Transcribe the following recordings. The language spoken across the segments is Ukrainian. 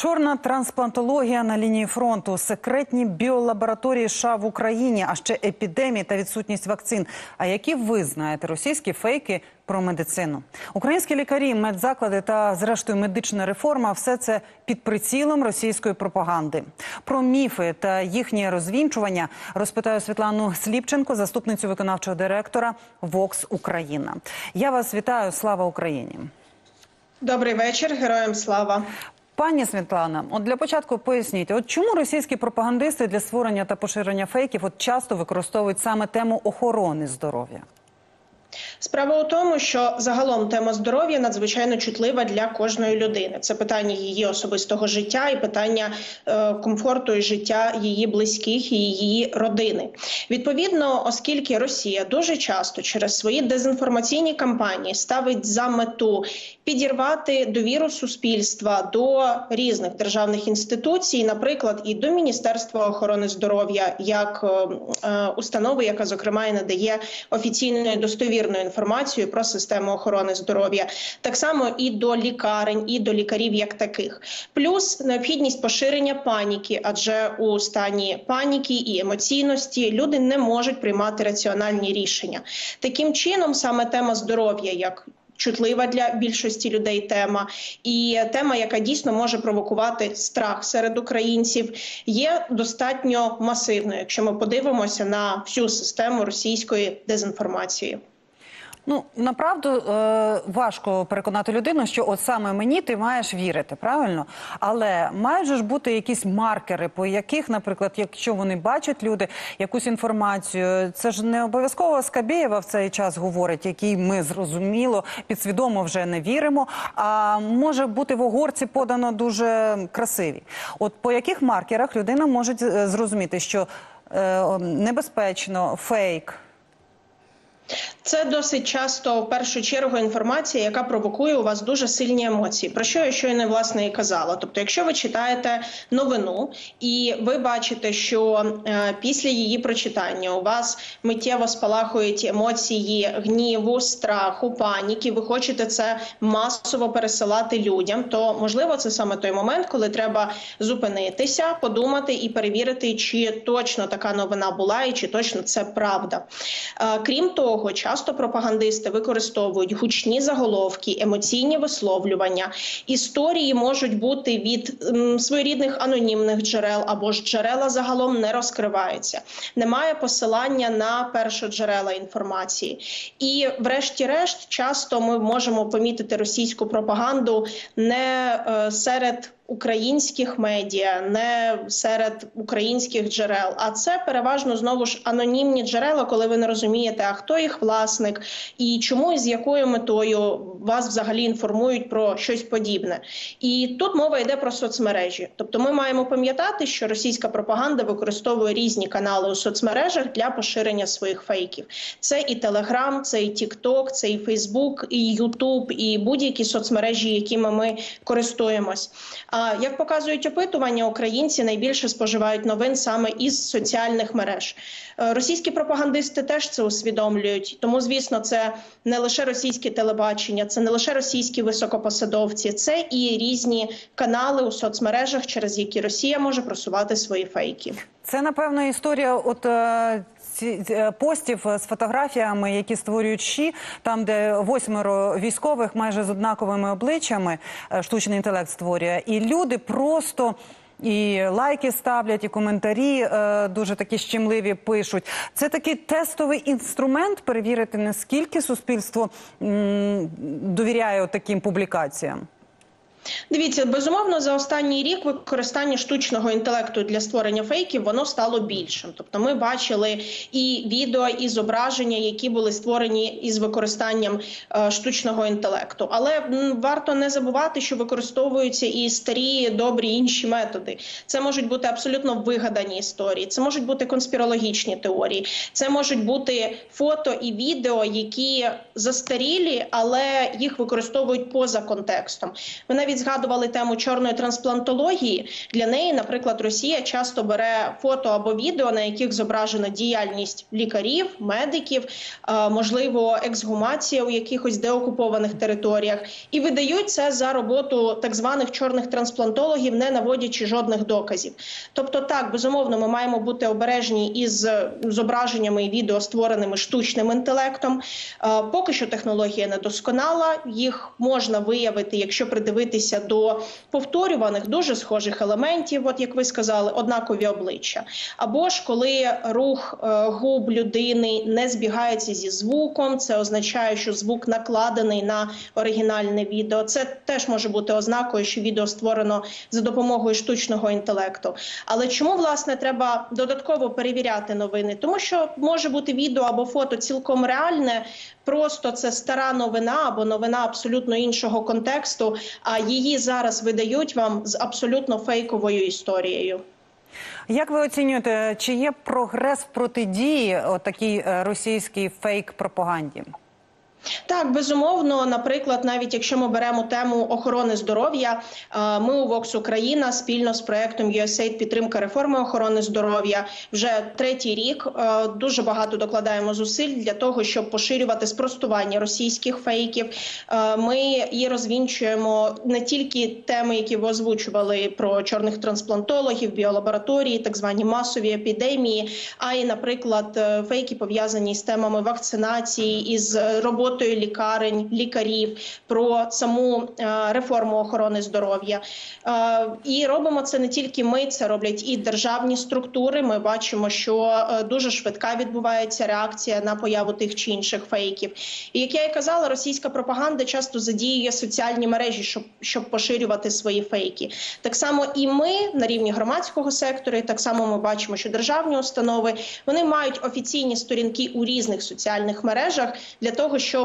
Чорна трансплантологія на лінії фронту, секретні біолабораторії США в Україні, а ще епідемії та відсутність вакцин. А які ви знаєте російські фейки про медицину? Українські лікарі, медзаклади та, зрештою, медична реформа все це під прицілом російської пропаганди. Про міфи та їхнє розвінчування розпитаю Світлану Сліпченко, заступницю виконавчого директора Вокс Україна. Я вас вітаю. Слава Україні! Добрий вечір, героям слава. Пані Світлана, от для початку поясніть, от чому російські пропагандисти для створення та поширення фейків от часто використовують саме тему охорони здоров'я? Справа у тому, що загалом тема здоров'я надзвичайно чутлива для кожної людини. Це питання її особистого життя і питання е, комфорту і життя її близьких і її родини. Відповідно, оскільки Росія дуже часто через свої дезінформаційні кампанії ставить за мету підірвати довіру суспільства до різних державних інституцій, наприклад, і до Міністерства охорони здоров'я, як е, е, установи, яка зокрема і надає офіційної достовірної інформацію про систему охорони здоров'я, так само і до лікарень, і до лікарів як таких. Плюс необхідність поширення паніки, адже у стані паніки і емоційності люди не можуть приймати раціональні рішення. Таким чином, саме тема здоров'я як Чутлива для більшості людей тема, і тема, яка дійсно може провокувати страх серед українців, є достатньо масивною, якщо ми подивимося на всю систему російської дезінформації. Ну направду е, важко переконати людину, що от саме мені ти маєш вірити, правильно? Але мають же ж бути якісь маркери, по яких, наприклад, якщо вони бачать люди якусь інформацію, це ж не обов'язково Скабєєва в цей час говорить, який ми зрозуміло підсвідомо вже не віримо. А може бути в огорці подано дуже красиві. От по яких маркерах людина може е, зрозуміти, що е, небезпечно, фейк. Це досить часто в першу чергу інформація, яка провокує у вас дуже сильні емоції. Про що я щойно власне і казала. Тобто, якщо ви читаєте новину і ви бачите, що е, після її прочитання у вас миттєво спалахують емоції гніву, страху, паніки, ви хочете це масово пересилати людям, то можливо це саме той момент, коли треба зупинитися, подумати і перевірити, чи точно така новина була, і чи точно це правда. Е, крім того, часто пропагандисти використовують гучні заголовки, емоційні висловлювання. Історії можуть бути від своєрідних анонімних джерел або ж джерела загалом не розкриваються. Немає посилання на першоджерела інформації. І, врешті-решт, часто ми можемо помітити російську пропаганду не е, серед українських медіа, не серед українських джерел. А це переважно знову ж анонімні джерела, коли ви не розумієте, а хто їх власник і чому і з якою метою вас взагалі інформують про щось подібне. І тут мова йде про соцмережі. Тобто, ми маємо пам'ятати, що російська пропаганда використовує різні канали у соцмережах для поширення своїх фейків. Це і Телеграм, це і Тікток, це і Фейсбук, і Ютуб, і будь-які соцмережі, якими ми користуємось. Як показують опитування, українці найбільше споживають новин саме із соціальних мереж. Е, Російські пропагандисти теж це усвідомлюють. Тому, звісно, це не лише російське телебачення, це не лише російські високопосадовці, це і різні канали у соцмережах, через які Росія може просувати свої фейки. Це напевно історія. От е, постів з фотографіями, які створюють ШІ, там де восьмеро військових майже з однаковими обличчями е, штучний інтелект створює, і люди просто. І лайки ставлять, і коментарі е, дуже такі щемливі пишуть. Це такий тестовий інструмент перевірити, наскільки суспільство м, довіряє таким публікаціям. Дивіться, безумовно, за останній рік використання штучного інтелекту для створення фейків воно стало більшим. Тобто, ми бачили і відео, і зображення, які були створені із використанням е, штучного інтелекту. Але варто не забувати, що використовуються і старі добрі інші методи. Це можуть бути абсолютно вигадані історії, це можуть бути конспірологічні теорії, це можуть бути фото і відео, які застарілі, але їх використовують поза контекстом. Ви навіть навіть згадували тему чорної трансплантології. Для неї, наприклад, Росія часто бере фото або відео, на яких зображена діяльність лікарів, медиків, е, можливо, ексгумація у якихось деокупованих територіях, і видають це за роботу так званих чорних трансплантологів, не наводячи жодних доказів. Тобто, так безумовно, ми маємо бути обережні із зображеннями і відео, створеними штучним інтелектом. Е, Поки що технологія недосконала, їх можна виявити, якщо придивитися до повторюваних дуже схожих елементів, от як ви сказали, однакові обличчя. Або ж коли рух е, губ людини не збігається зі звуком, це означає, що звук накладений на оригінальне відео. Це теж може бути ознакою, що відео створено за допомогою штучного інтелекту. Але чому власне треба додатково перевіряти новини? Тому що може бути відео або фото цілком реальне, просто це стара новина або новина абсолютно іншого контексту. А її зараз видають вам з абсолютно фейковою історією. Як ви оцінюєте, чи є прогрес в протидії такій російській фейк-пропаганді? Так, безумовно, наприклад, навіть якщо ми беремо тему охорони здоров'я, е, ми у Vox Україна спільно з проектом USAID підтримка реформи охорони здоров'я вже третій рік е, дуже багато докладаємо зусиль для того, щоб поширювати спростування російських фейків. Е, Ми і розвінчуємо не тільки теми, які ви озвучували про чорних трансплантологів, біолабораторії, так звані масові епідемії, а й, наприклад, фейки пов'язані з темами вакцинації із роботою лікарень, лікарів, про саму е, реформу охорони здоров'я. Е, І робимо це не тільки ми, це роблять і державні структури. Ми бачимо, що е, дуже швидка відбувається реакція на появу тих чи інших фейків. І як я і казала, російська пропаганда часто задіює соціальні мережі, щоб, щоб поширювати свої фейки. Так само і ми на рівні громадського сектору, і так само ми бачимо, що державні установи вони мають офіційні сторінки у різних соціальних мережах для того, щоб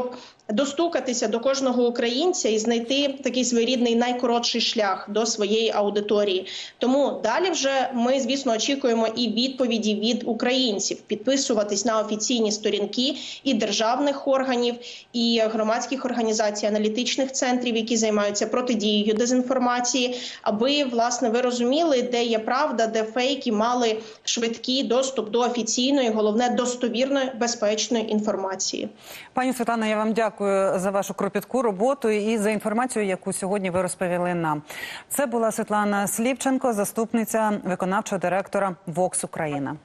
достукатися до кожного українця і знайти такий своєрідний найкоротший шлях до своєї аудиторії. Тому далі вже ми, звісно, очікуємо і відповіді від українців підписуватись на офіційні сторінки і державних органів, і громадських організацій, аналітичних центрів, які займаються протидією дезінформації, аби власне ви розуміли, де є правда, де фейки мали швидкий доступ до офіційної, головне достовірної безпечної інформації. Пані Світлана, я вам дякую за вашу кропітку роботу і за інформацію, яку сьогодні ви розповіли нам. Це була Світлана Сліпченко, заступниця виконавчого директора Вокс Україна.